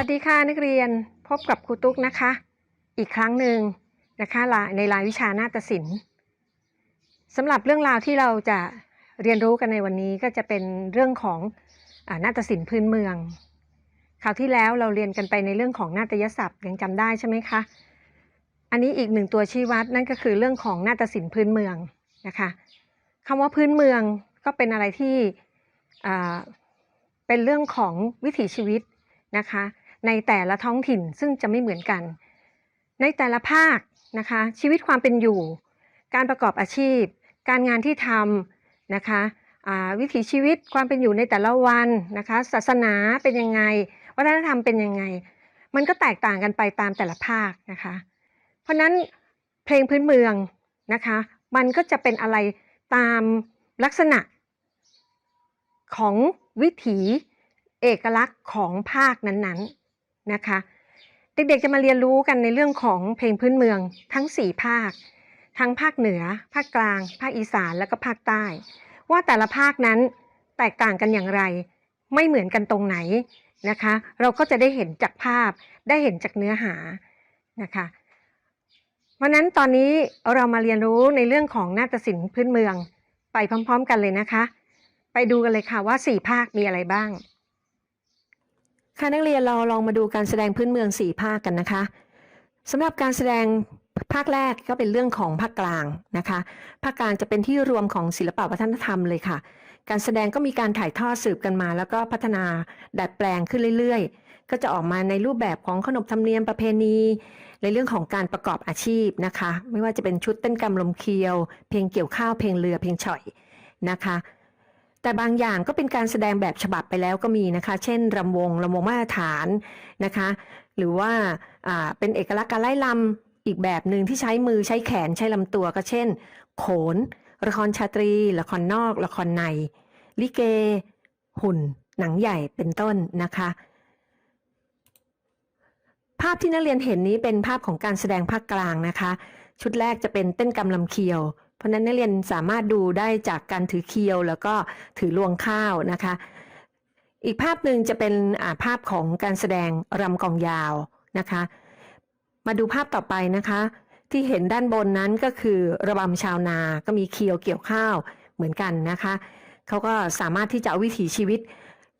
วัสดีค่ะนักเรียนพบกับครูตุ๊กนะคะ อีกครั้งหนึ่งนะคะในรายวิชานาฏศิลป์สำหรับเรื่องราวที่เราจะเรียนรู้กันในวันนี้ก็จะเป็นเรื่องของอนาฏศิลป์พื้นเมืองคราวที่แล้วเราเรียนกันไปในเรื่องของนาฏยศัพท์ยังจำได้ใช่ไหมคะอันนี้อีกหนึ่งตัวชี้วัดนั่นก็คือเรื่องของนาฏศิลป์พื้นเมืองนะคะคำว่าพื้นเมืองก็เป็นอะไรที่เป็นเรื่องของวิถีชีวิตนะคะ ในแต่ละท้องถิ่นซึ่งจะไม่เหมือนกัน ในแต่ละภาคนะคะชีวิตความเป็นอยู่ การประกอบอาชีพ การงานที่ทำนะคะวิถีชีวิตความเป็นอยู่ในแต่ละวันนะคะศาสนาเป็นยังไง วัฒนธรรมเป็นยังไง มันก็แตกต่างกันไปตามแต่ละภาคนะคะเพราะฉะนั้นเพลงพื้นเมืองนะคะมันก็จะเป็นอะไรตามลักษณะของวิถีเอกลักษณ์ของภาคนั้นๆ นะคะ เด็กๆจะมาเรียนรู้กันในเรื่องของเพลงพื้นเมืองทั้ง 4 ภาค ทั้งภาคเหนือ ภาคกลาง ภาคอีสานและก็ภาคใต้ ว่าแต่ละภาคนั้นแตกต่างกันอย่างไร ไม่เหมือนกันตรงไหนนะคะ เราก็จะได้เห็นจากภาพได้เห็นจากเนื้อหานะคะเพราะนั้นตอนนี้เรามาเรียนรู้ในเรื่องของนาฏศิลป์พื้นเมือง ไปพร้อม ๆ กันเลยนะคะ ไปดูกันเลยค่ะว่า 4 ภาคมีอะไรบ้าง ค่ะนักเรียนเราลองมาดูการแสดงพื้นเมือง 4 ภาคกันนะคะสำหรับการแสดงภาคแรกก็เป็นเรื่องของภาคกลางนะคะภาคกลางจะเป็นที่รวมของศิลปวัฒนธรรมเลยค่ะ การแสดงก็มีการถ่ายทอดสืบกันมา แล้วก็พัฒนาดัดแปลงขึ้นเรื่อยๆ ก็จะออกมาในรูปแบบของขนบธรรมเนียมประเพณี ในเรื่องของการประกอบอาชีพนะคะ ไม่ว่าจะเป็นชุดเต้นกำลมเคียว เพลงเกี่ยวข้าวเพลงเรือเพลงฉ่อยนะคะ แต่บางอย่างก็เป็นการแสดงแบบฉบับไปแล้วก็มีนะคะ เช่นรำวงรำวงมาตรฐานนะคะ หรือว่าเป็นเอกลักษณ์การไล่ลำอีกแบบหนึ่งที่ใช้มือใช้แขนใช้ลำตัวก็เช่น โขน ละครชาตรี ละครนอก ละครใน ลิเก หุ่น หนังใหญ่เป็นต้นนะคะ ภาพที่นักเรียนเห็นนี้เป็นภาพของการแสดงภาคกลางนะคะ ชุดแรกจะเป็นเต้นกำลำเคียว เพราะนั้นนักเรียนสามารถดูได้จากการถือเคียวแล้วก็ถือลวงข้าวนะคะ อีกภาพหนึ่งจะเป็นาภาพของการแสดงรำกองยาวนะคะ มาดูภาพต่อไปนะคะ ที่เห็นด้านบนนั้นก็คือระบำชาวนาก็มีเคียวเกี่ยวข้าวเหมือนกันนะคะเขาก็สามารถที่จะเอาวิถีชีวิต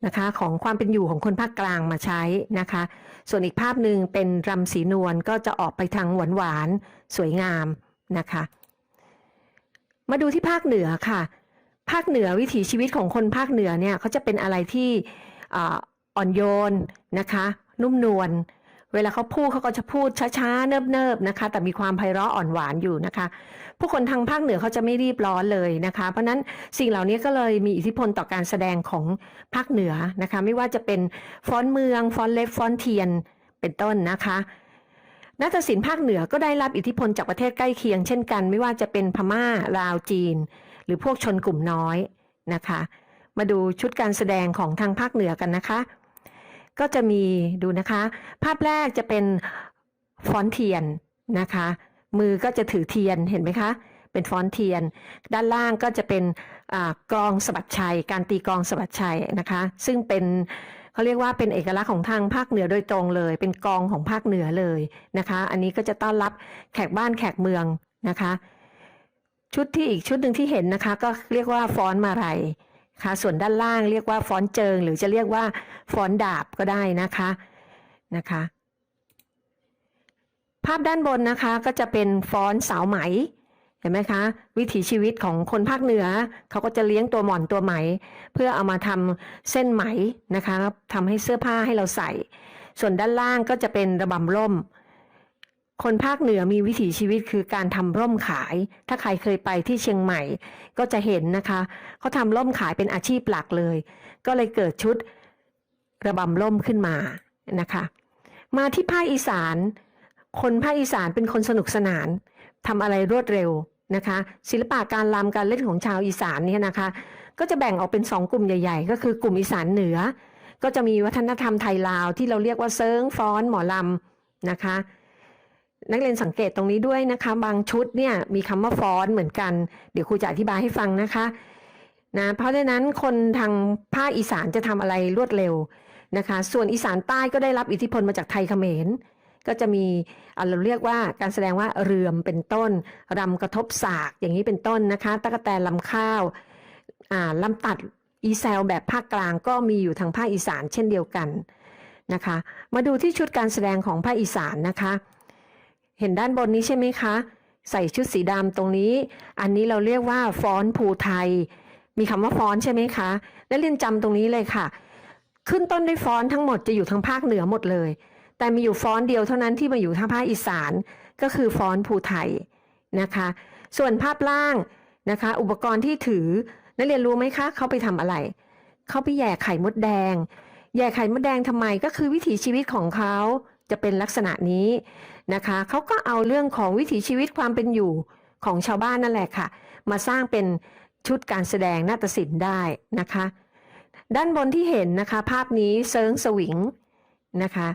นะคะของความเป็นอยู่ของคนภาคกลางมาใช้นะคะ ส่วนอีกภาพหนึ่งเป็นรำสีนวลก็จะออกไปทางหวานหวานๆสวยงามนะคะ มาดูที่ภาคเหนือค่ะ ภาคเหนือวิถีชีวิตของคนภาคเหนือเนี่ยเขาจะเป็นอะไรที่อ่อ่อนโยนนะคะ นุ่มนวลเวลาเขาพูดเขาก็จะพูดช้าๆ เนิบๆนะคะ แต่มีความไพเราะอ่อนหวานอยู่นะคะ ผู้คนทางภาคเหนือเขาจะไม่รีบร้อนเลยนะคะ เพราะฉะนั้นสิ่งเหล่านี้ก็เลยมีอิทธิพลต่อการแสดงของภาคเหนือนะคะ ไม่ว่าจะเป็นฟ้อนเมืองฟ้อนเล็บฟ้อนเทียนเป็นต้นนะคะ นาฏศิลป์ภาคเหนือก็ได้รับอิทธิพลจากประเทศใกล้เคียง เช่นกัน ไม่ว่าจะเป็นพม่าลาวจีน หรือพวกชนกลุ่มน้อยนะคะ มาดูชุดการแสดงของทางภาคเหนือกันนะคะ ก็จะมีดูนะคะ ภาพแรกจะเป็นฟ้อนเทียนนะคะ มือก็จะถือเทียนเห็นไหมคะ เป็นฟ้อนเทียน ด้านล่างก็จะเป็นกองสะบัดชัย การตีกองสะบัดชัยนะคะ ซึ่งเป็น เขาเรียกว่าเป็นเอกลักษณ์ของทางภาคเหนือโดยตรงเลย เป็นกองของภาคเหนือเลยนะคะ อันนี้ก็จะต้อนรับแขกบ้านแขกเมืองนะคะ ชุดที่อีกชุดหนึ่งที่เห็นนะคะ ก็เรียกว่าฟ้อนมาลัยค่ะ ส่วนด้านล่างเรียกว่าฟ้อนเจิง หรือจะเรียกว่าฟ้อนดาบก็ได้นะคะนะคะ ภาพด้านบนนะคะก็จะเป็นฟ้อนสาวไหม เห็นไหมคะ วิถีชีวิตของคนภาคเหนือเขาก็จะเลี้ยงตัวหมอนตัวไหม เพื่อเอามาทำเส้นไหมนะคะทำให้เสื้อผ้าให้เราใส่ ส่วนด้านล่างก็จะเป็นระบำร่ม คนภาคเหนือมีวิถีชีวิตคือการทำร่มขาย ถ้าใครเคยไปที่เชียงใหม่ ก็จะเห็นนะคะเขาทำร่มขายเป็นอาชีพหลักเลย ก็เลยเกิดชุดระบำร่มขึ้นมานะคะ มาที่ภาคอีสาน คนภาคอีสานเป็นคนสนุกสนาน ทำอะไรรวดเร็วนะคะ ศิลปะการรำการเล่นของชาวอีสานเนี่ยนะคะ ก็จะแบ่งออกเป็นสองกลุ่มใหญ่ ๆ ก็คือกลุ่มอีสานเหนือ ก็จะมีวัฒนธรรมไทยลาวที่เราเรียกว่าเซิงฟ้อนหมอลำนะคะ นักเรียนสังเกตตรงนี้ด้วยนะคะ บางชุดเนี่ยมีคำว่าฟ้อนเหมือนกัน เดี๋ยวครูจะอธิบายให้ฟังนะคะนะเพราะฉะนั้นคนทางภาคอีสานจะทำอะไรรวดเร็วนะคะ ส่วนอีสานใต้ก็ได้รับอิทธิพลมาจากไทยเขมร ก็จะมีเราเรียกว่าการแสดงว่าเรือมเป็นต้นรำกระทบสากอย่างนี้เป็นต้นนะคะตะกแตนลำข้าวาลำตัดอีแซลแบบภาคกลางก็มีอยู่ทางภาคอีสานเช่นเดียวกันนะคะ มาดูที่ชุดการแสดงของภาคอีสานนะคะ เห็นด้านบนนี้ใช่ไหมคะ ใส่ชุดสีดำตรงนี้ อันนี้เราเรียกว่าฟ้อนภูไทย มีคำว่าฟ้อนใช่ไหมคะนักเรียนจำตรงนี้เลยค่ะ ขึ้นต้นด้วยฟ้อนทั้งหมดจะอยู่ทางภาคเหนือหมดเลย แต่มีอยู่ฟ้อนเดียวเท่านั้นที่มาอยู่ทางภาคอีสานก็คือฟ้อนภูไทยนะคะ ส่วนภาพล่างนะคะ อุปกรณ์ที่ถือนักเรียนรู้ไหมคะเขาไปทำอะไรเขาไปแย่ไข่มดแดง แย่ไข่มดแดงทำไมก็คือวิถีชีวิตของเขาจะเป็นลักษณะนี้นะคะเขาก็เอาเรื่องของวิถีชีวิตความเป็นอยู่ของชาวบ้านนั่นแหละค่ะ มาสร้างเป็นชุดการแสดงนาฏศิลป์ได้นะคะ ด้านบนที่เห็นนะคะ ภาพนี้เซิงสวิงนะคะ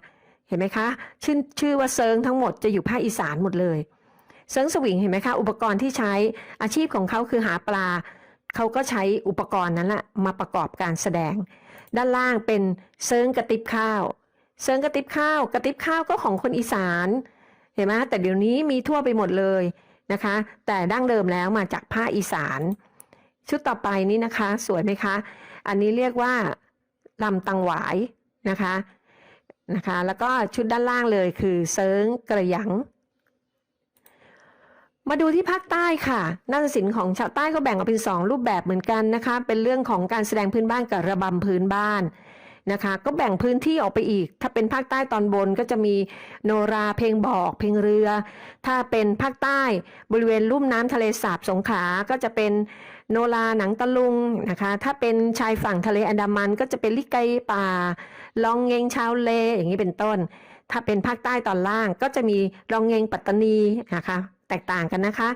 ห็นไหมคะชื่อชื่อว่าเซิงทั้งหมดจะอยู่ภาคอีสานหมดเลยเซิงสวิงเห็นไหมคะ อุปกรณ์ที่ใช้อาชีพของเขาคือหาปลาเขาก็ใช้อุปกรณ์นั้นแหละมาประกอบการแสดง ด้านล่างเป็นเซิงกระติบข้าว เซิงกระติบข้าว กระติบข้าวก็ของคนอีสานเห็นไหมแต่เดี๋ยวนี้มีทั่วไปหมดเลยนะคะ แต่ดั้งเดิมแล้วมาจากภาคอีสาน ชุดต่อไปนี้นะคะ สวยไหมคะ อันนี้เรียกว่าลำตังหวายนะคะ นะคะ แล้วก็ชุดด้านล่างเลยคือเซิงกระยัง มาดูที่ภาคใต้ค่ะนาฏศิลป์ของชาวใต้ก็แบ่งออกเป็นสองรูปแบบเหมือนกันนะคะ เป็นเรื่องของการแสดงพื้นบ้านกับระบำพื้นบ้านนะคะ ก็แบ่งพื้นที่ออกไปอีก ถ้าเป็นภาคใต้ตอนบนก็จะมีโนราเพลงบอก เพลงเรือ ถ้าเป็นภาคใต้บริเวณลุ่มน้ำทะเลสาบสงขลาก็จะเป็น โนราหนังตะลุงนะคะ ถ้าเป็นชายฝั่งทะเลอันดามัน ก็จะเป็นลิเกป่าลองเงงชาวเลอย่างนี้เป็นต้น ถ้าเป็นภาคใต้ตอนล่างก็จะมีลองเงงปัตตานีนะคะ แตกต่างกันนะคะ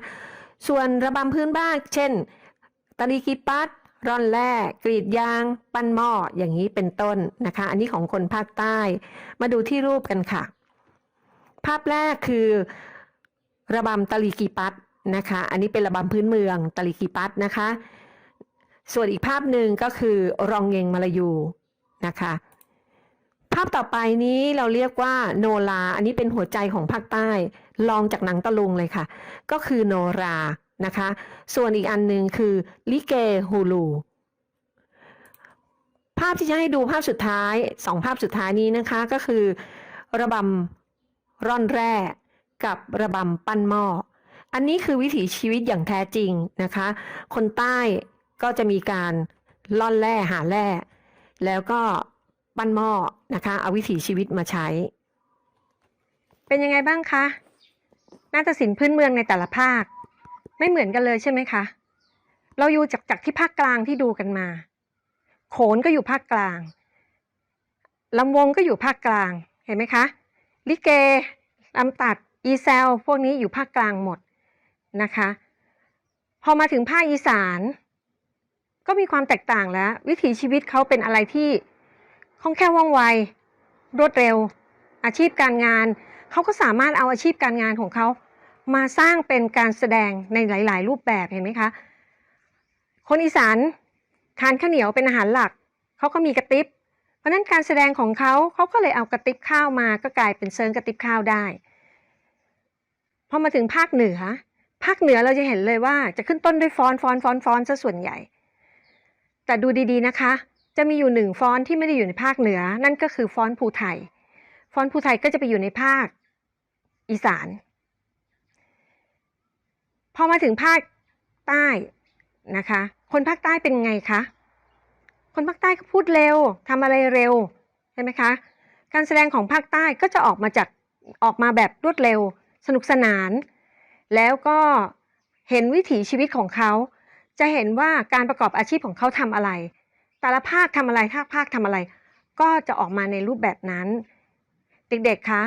ส่วนระบำพื้นบ้าน เช่นตะลีกีปัดร่อนแร่กรีดยาง ปั้นหม้ออย่างนี้เป็นต้นนะคะ อันนี้ของคนภาคใต้ มาดูที่รูปกันค่ะ ภาพแรกคือ ระบำตะลีกีปัด นะคะ อันนี้เป็นระบำพื้นเมืองตะลีกีปัดนะคะ ส่วนอีกภาพหนึ่งก็คือรองเงงมาลายูนะคะ ภาพต่อไปนี้เราเรียกว่าโนรา อันนี้เป็นหัวใจของภาคใต้ ลองจากหนังตะลุงเลยค่ะ ก็คือโนรานะคะ ส่วนอีกอันหนึ่งคือลิเกฮูลูภาพที่จะให้ดูภาพสุดท้ายสองภาพสุดท้ายนี้นะคะก็คือ ระบำร่อนแร่กับระบำปั้นหม้อ อันนี้คือวิถีชีวิตอย่างแท้จริงนะคะ คนใต้ก็จะมีการล่อนแร่หาแร่แล้วก็ปั้นหม้อนะคะ เอาวิถีชีวิตมาใช้ เป็นยังไงบ้างคะนาฏศิลป์พื้นเมืองในแต่ละภาค ไม่เหมือนกันเลยใช่ไหมคะ เราอยู่จากจากที่ภาคกลางที่ดูกันมา โขนก็อยู่ภาคกลางลำวงก็อยู่ภาคกลางเห็นไหมคะลิเกลำตัดอีแซลพวกนี้อยู่ภาคกลางหมด นะคะ พอมาถึงภาคอีสาน ก็มีความแตกต่างแล้ว วิถีชีวิตเขาเป็นอะไรที่คล่องแคล่วว่องไว รวดเร็ว อาชีพการงาน เขาก็สามารถเอาอาชีพการงานของเขามาสร้างเป็นการแสดงในหลาย ๆ รูปแบบเห็นไหมคะ คนอีสานทานข้าวเหนียวเป็นอาหารหลัก เขาก็มีกระติบ เพราะนั้นการแสดงของเขาเขาก็เลยเอากระติบข้าวมา ก็กลายเป็นเซิงกระติบข้าวได้ พอมาถึงภาคเหนือ ภาคเหนือเราจะเห็นเลยว่าจะขึ้นต้นด้วยฟอนฟอนฟอนฟอนซะส่วนใหญ่ แต่ดูดีๆนะคะ จะมีอยู่หนึ่งฟอนที่ไม่ได้อยู่ในภาคเหนือ นั่นก็คือฟอนภูไทย ฟอนภูไทยก็จะไปอยู่ในภาคอีสาน พอมาถึงภาคใต้นะคะ คนภาคใต้เป็นไงคะ คนภาคใต้ก็พูดเร็วทำอะไรเร็วใช่ไหมคะ การแสดงของภาคใต้ก็จะออกมาจากออกมาแบบรวดเร็ว สนุกสนาน แล้วก็เห็นวิถีชีวิตของเขา จะเห็นว่าการประกอบอาชีพของเขาทำอะไร แต่ละภาคทำอะไรภาคภาคทำอะไร ก็จะออกมาในรูปแบบนั้น เด็กๆคะ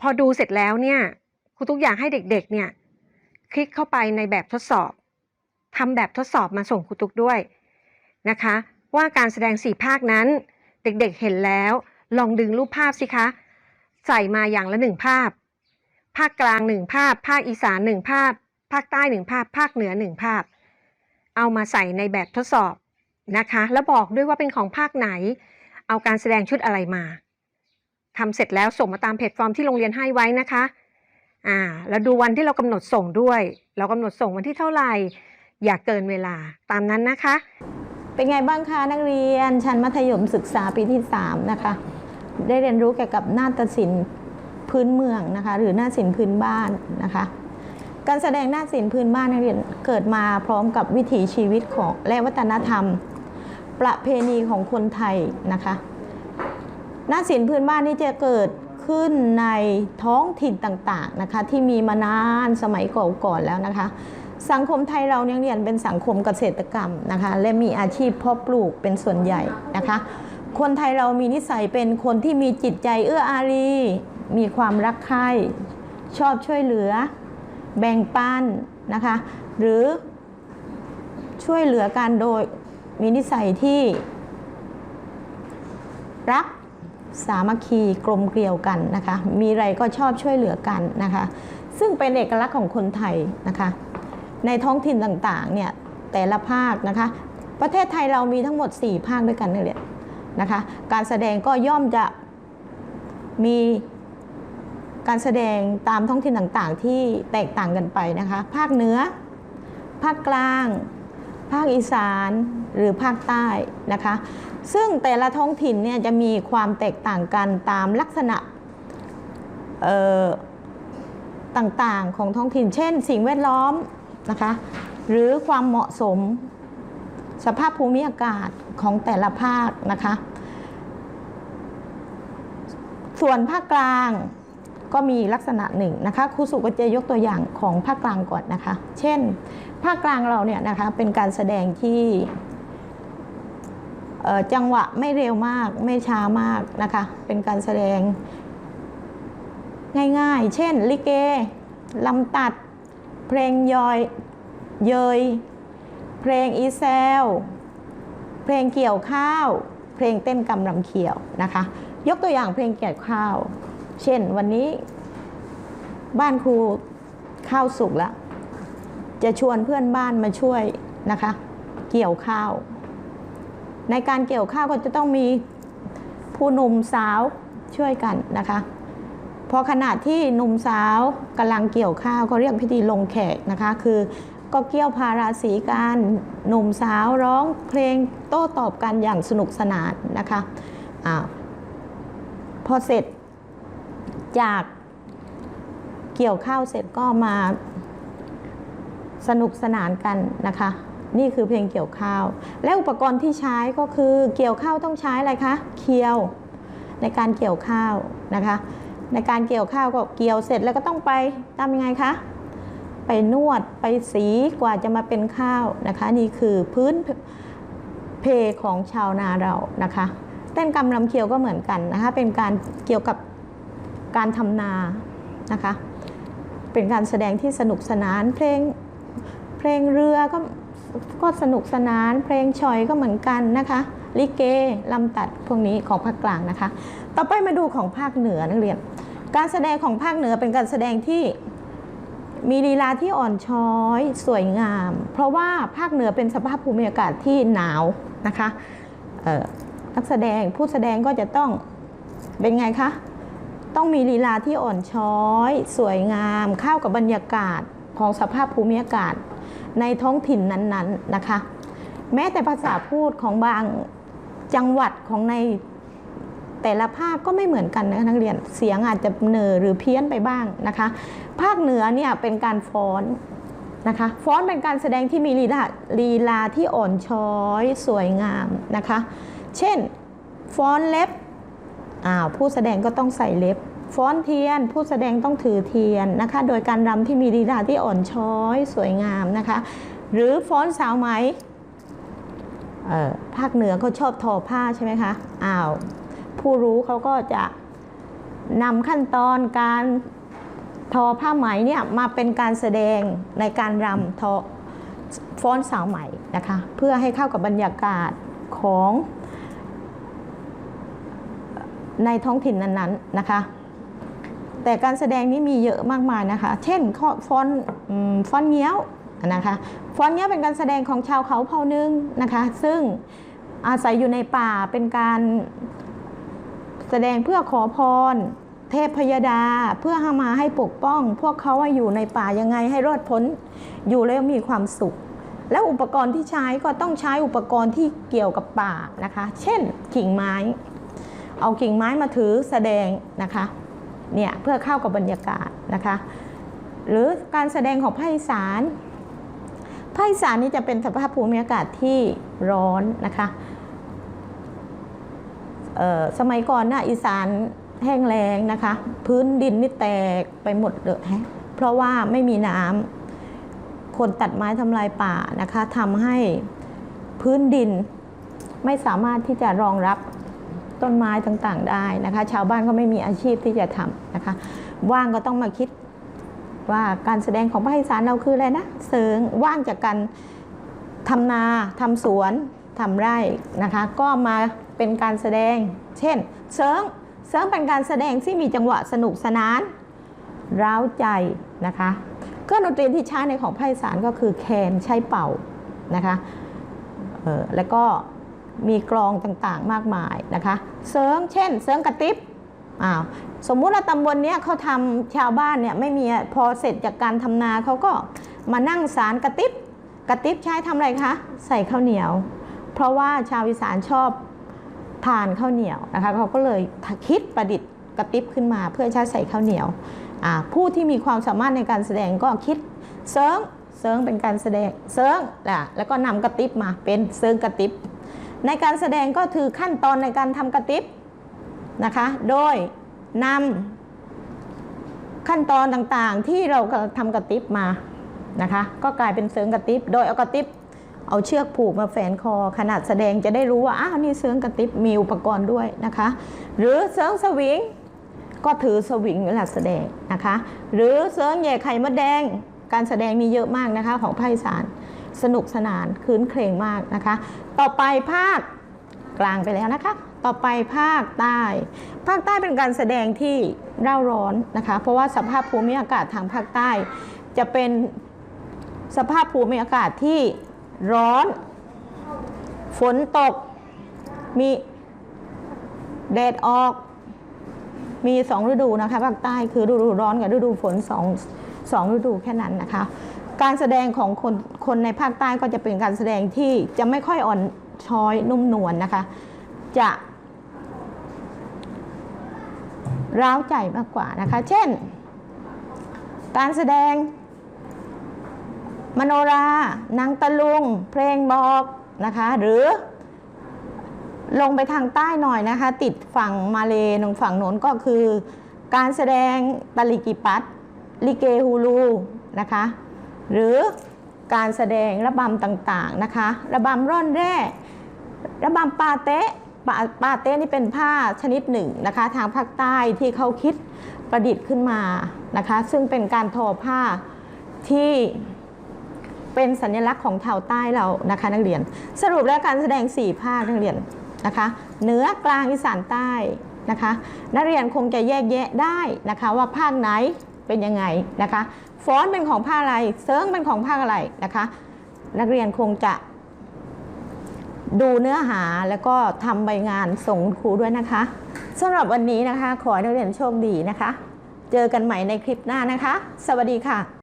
พอดูเสร็จแล้วเนี่ยครูทุกอย่างให้เด็กๆเนี่ยคลิกเข้าไปในแบบทดสอบทำแบบทดสอบมาส่งครูตุกด้วยนะคะ ว่าการแสดงสี่ภาคนั้น เด็กๆเห็นแล้ว ลองดึงรูปภาพสิคะ ใส่มาอย่างละหนึ่งภาพ ภาคกลางหนึ่งภาพ ภาคอีสานหนึ่งภาพ ภาคใต้หนึ่งภาพ ภาคเหนือหนึ่งภาพ เอามาใส่ในแบบทดสอบนะคะ แล้วบอกด้วยว่าเป็นของภาคไหน เอาการแสดงชุดอะไรมาทำเสร็จแล้วส่งมาตามแพลตฟอร์มที่โรงเรียนให้ไว้นะคะอ่าแล้วดูวันที่เรากำหนดส่งด้วย เรากำหนดส่งวันที่เท่าไหร่ อย่าเกินเวลาตามนั้นนะคะ เป็นไงบ้างคะนักเรียนชั้นมัธยมศึกษาปีที่ 3 นะคะ ได้เรียนรู้เกี่ยวกับนาฏศิลป์ พื้นเมืองนะคะหรือหน้าศิลป์พื้นบ้านนะคะการแสดงหน้าศิลป์พื้นบ้านนักเรียนเกิดมาพร้อมกับวิถีชีวิตของและวัฒนธรรม ประเพณีของคนไทยนะคะหน้าศิลป์พื้นบ้านนี่จะเกิดขึ้นในท้องถิ่นต่างๆนะคะที่มีมานานสมัยก่อนๆแล้วนะคะ สังคมไทยเราเนี่ยเรียนเป็นสังคมเกษตรกรรมนะคะและมีอาชีพเพาะปลูกเป็นส่วนใหญ่นะคะ คนไทยเรามีนิสัยเป็นคนที่มีจิตใจเอื้ออารี มีความรักใคร่ชอบช่วยเหลือ แบ่งปันนะคะ หรือช่วยเหลือกันโดยมีนิสัยที่ รักสามัคคีกลมเกลียวกันนะคะ มีอะไรก็ชอบช่วยเหลือกันนะคะ ซึ่งเป็นเอกลักษณ์ของคนไทยนะคะ ในท้องถิ่นต่างๆเนี่ยแต่ละภาคนะคะ ประเทศไทยเรามีทั้งหมด 4 ภาคด้วยกันนี่แหละนะคะ การแสดงก็ย่อมจะมี การแสดงตามท้องถิ่นต่างๆ ที่แตกต่างกันไปนะคะ ภาคเหนือ ภาคกลาง ภาคอีสานหรือภาคใต้นะคะ ซึ่งแต่ละท้องถิ่นเนี่ยจะมีความแตกต่างกันตามลักษณะต่างๆของท้องถิ่น เช่น สิ่งแวดล้อมนะคะหรือความเหมาะสมสภาพภูมิอากาศของแต่ละภาคนะคะ ส่วนภาคกลาง ก็มีลักษณะหนึ่งนะคะครูสุก็จะยกตัวอย่างของภาคกลางก่อนนะคะ เช่น ภาคกลางเราเนี่ยนะคะเป็นการแสดงที่จังหวะไม่เร็วมากไม่ช้ามากนะคะ เป็นการแสดงง่ายๆ เช่น ลิเกลำตัด เพลงยอยเยย เพลงอีแซล เพลงเกี่ยวข้าว เพลงเต้นกำลำเขียวนะคะ ยกตัวอย่างเพลงเกี่ยวข้าว เช่นวันนี้บ้านครูข้าวสุกแล้ว จะชวนเพื่อนบ้านมาช่วยนะคะ เกี่ยวข้าว ในการเกี่ยวข้าวก็จะต้องมีผู้หนุ่มสาวช่วยกันนะคะพอขณะที่หนุ่มสาวกำลังเกี่ยวข้าวก็เรียกพิธีลงแขกนะคะ คือก็เกี่ยวพาราสีกันหนุ่มสาวร้องเพลงโต้ตอบกันอย่างสนุกสนานนะคะอาพอเสร็จ จากเกี่ยวข้าวเสร็จก็มาสนุกสนานกันนะคะ นี่คือเพลงเกี่ยวข้าว และอุปกรณ์ที่ใช้ก็คือเกี่ยวข้าวต้องใช้อะไรคะเคียวในการเกี่ยวข้าวนะคะ ในการเกี่ยวข้าวก็เกี่ยวเสร็จแล้วก็ต้องไปทำยังไงคะไปนวดไปสีกว่าจะมาเป็นข้าวนะคะ นี่คือพื้นเพของชาวนาเรานะคะ เต้นกำลำเคียวก็เหมือนกันนะคะ เป็นการเกี่ยวกับ การทำนานะคะเป็นการแสดงที่สนุกสนานเพลงเพลงเรือก็ก็สนุกสนาน เพลงชอยก็เหมือนกันนะคะลิเกลำตัดพวกนี้ของภาคกลางนะคะ ต่อไปมาดูของภาคเหนือนักเรียน การแสดงของภาคเหนือเป็นการแสดงที่มีลีลาที่อ่อนช้อย สวยงาม เพราะว่าภาคเหนือเป็นสภาพภูมิอากาศที่หนาวนะคะเอ่อนักแสดงผู้แสดงก็จะต้องเป็นไงคะ ต้องมีลีลาที่อ่อนช้อย สวยงามเข้ากับบรรยากาศของสภาพภูมิอากาศ ในท้องถิ่นนั้นๆนะคะ แม้แต่ภาษาพูดของบางจังหวัดของในแต่ละภาคก็ไม่เหมือนกันนะคะนักเรียนเสียงอาจจะเหนอหรือเพี้ยนไปบ้างนะคะ ภาคเหนือเนี่ยเป็นการฟ้อนนะคะฟ้อนเป็นการแสดงที่มีลีลาลีลาที่อ่อนช้อย สวยงามนะคะ เช่นฟ้อนเล็บ อ้าวผู้แสดงก็ต้องใส่เล็บ ฟ้อนเทียน ผู้แสดงต้องถือเทียนนะคะ โดยการรำที่มีลีลาที่อ่อนช้อยสวยงามนะคะ หรือฟ้อนสาวไหมเอ่อภาคเหนือเขาชอบทอผ้าใช่ไหมคะอ้าวผู้รู้เขาก็จะนำขั้นตอนการทอผ้าไหมเนี่ยมาเป็นการแสดงในการรำทอฟ้อนสาวไหมนะคะ เพื่อให้เข้ากับบรรยากาศของ ในท้องถิ่นนั้นๆนะคะ แต่การแสดงนี้มีเยอะมากมายนะคะ เช่นข้อฟอนฟอนเงี้ยวนะคะฟอนเงี้ยวเป็นการแสดงของชาวเขาเผ่านึงนะคะ ซึ่งอาศัยอยู่ในป่าเป็นการแสดงเพื่อขอพร เทพพยดาเพื่อให้มาให้ปกป้อง พวกเขาว่าอยู่ในป่ายังไงให้รอดพ้นอยู่แล้วมีความสุข และอุปกรณ์ที่ใช้ก็ต้องใช้อุปกรณ์ที่เกี่ยวกับป่านะคะ เช่น กิ่งไม้ เอากิ่งไม้มาถือแสดงนะคะเนี่ยเพื่อเข้ากับบรรยากาศนะคะ หรือการแสดงของภาคอีสานภาคอีสานนี่จะเป็นสภาพภูมิอากาศที่ร้อนนะคะสมัยก่อนนะอีสานแห้งแล้งนะคะ พื้นดินนี่แตกไปหมดเลยเพราะว่าไม่มีน้ำคนตัดไม้ทำลายป่านะคะทำให้พื้นดินไม่สามารถที่จะรองรับ ต้นไม้ต่างๆได้นะคะ ชาวบ้านก็ไม่มีอาชีพที่จะทำนะคะ ว่างก็ต้องมาคิดว่าการแสดงของภาคอีสานเราคืออะไรนะ เสริงว่างจากการทำนาทำสวนทำไร่นะคะ ก็มาเป็นการแสดง เช่น เสริงเสริงเป็นการแสดงที่มีจังหวะสนุกสนานร้าวใจนะคะเครื่องดนตรีที่ใช้ในของภาคอีสานก็คือแคนใช้เป่านะคะออแล้วก็ มีกลองต่างๆมากมายนะคะเสริงเช่นเสริงกระติบอ้าวสมมุติว่าตำบลเนี้ยเขาทำชาวบ้านเนี่ยไม่มีพอเสร็จจากการทำนาเขาก็มานั่งสารกระติบกระติบใช้ทำอะไรคะ ใส่ข้าวเหนียว เพราะว่าชาวอีสานชอบทานข้าวเหนียวนะคะเขาก็เลยคิดประดิษฐ์กระติบขึ้นมา เพื่อใช้ใส่ข้าวเหนียวอ่าผู้ที่มีความสามารถในการแสดงก็คิดเซิงเซิงเป็นการแสดงเซิงล่ะแล้วก็นำกระติบมาเป็นเซิงกระติบ ในการแสดงก็คือขั้นตอนในการทำกระติบนะคะ โดยนำขั้นตอนต่างๆที่เราทำกระติบมานะคะ ก็กลายเป็นเซิงกระติบ โดยเอากระติบเอาเชือกผูกมาแฝนคอขนาดแสดงจะได้รู้ว่าอ้าวนี่เซิงกระติบมีอุปกรณ์ด้วยนะคะ หรือเซิงสวิงก็ถือสวิงเวลาแสดงนะคะ หรือเซิงแย่ไข่มดแดง การแสดงมีเยอะมากนะคะของภาคอีสาน สนุกสนานคืนเครงมากนะคะ ต่อไปภาคกลางไปแล้วนะคะ ต่อไปภาคใต้ ภาคใต้เป็นการแสดงที่เร่าร้อนนะคะ เพราะว่าสภาพภูมิอากาศทางภาคใต้ จะเป็นสภาพภูมิอากาศที่ร้อน ฝนตก มีแดดออก มีสองฤดูนะคะภาคใต้คือฤดูร้อนกับฤดูฝนสองสองฤดูแค่นั้นนะคะ การแสดงของคนคนในภาคใต้ก็จะเป็นการแสดงที่จะไม่ค่อยอ่อนช้อยนุ่มนวลนะคะ จะร้าวใจมากกว่านะคะ เช่น การแสดง มโนรานังตะลุง เพลงบอกนะคะ หรือลงไปทางใต้หน่อยนะคะ ติดฝั่งมาเลตรงฝั่งโน้นก็คือ การแสดงตะลิกิปัตลิเกฮูลูนะคะ หรือการแสดงระบำต่างๆนะคะ ระบำร่อนแร่ระบำปาเตะปาปาเตะนี่เป็นผ้าชนิดหนึ่งนะคะ ทางภาคใต้ที่เขาคิดประดิษฐ์ขึ้นมานะคะ ซึ่งเป็นการทอผ้าที่เป็นสัญลักษณ์ของชาวใต้เรานะคะนักเรียน สรุปแล้วการแสดง4ภาคนักเรียนนะคะเหนือกลางอีสานใต้นะคะ นักเรียนคงจะแยกแยะได้นะคะว่าภาคไหนเป็นยังไงนะคะ ฟ้อนเป็นของภาคอะไร เซิร์งเป็นของภาคอะไรนะคะ นักเรียนคงจะดูเนื้อหาแล้วก็ทำใบงานส่งครูด้วยนะคะสำหรับวันนี้นะคะ ขอให้นักเรียนโชคดีนะคะ เจอกันใหม่ในคลิปหน้านะคะ สวัสดีค่ะ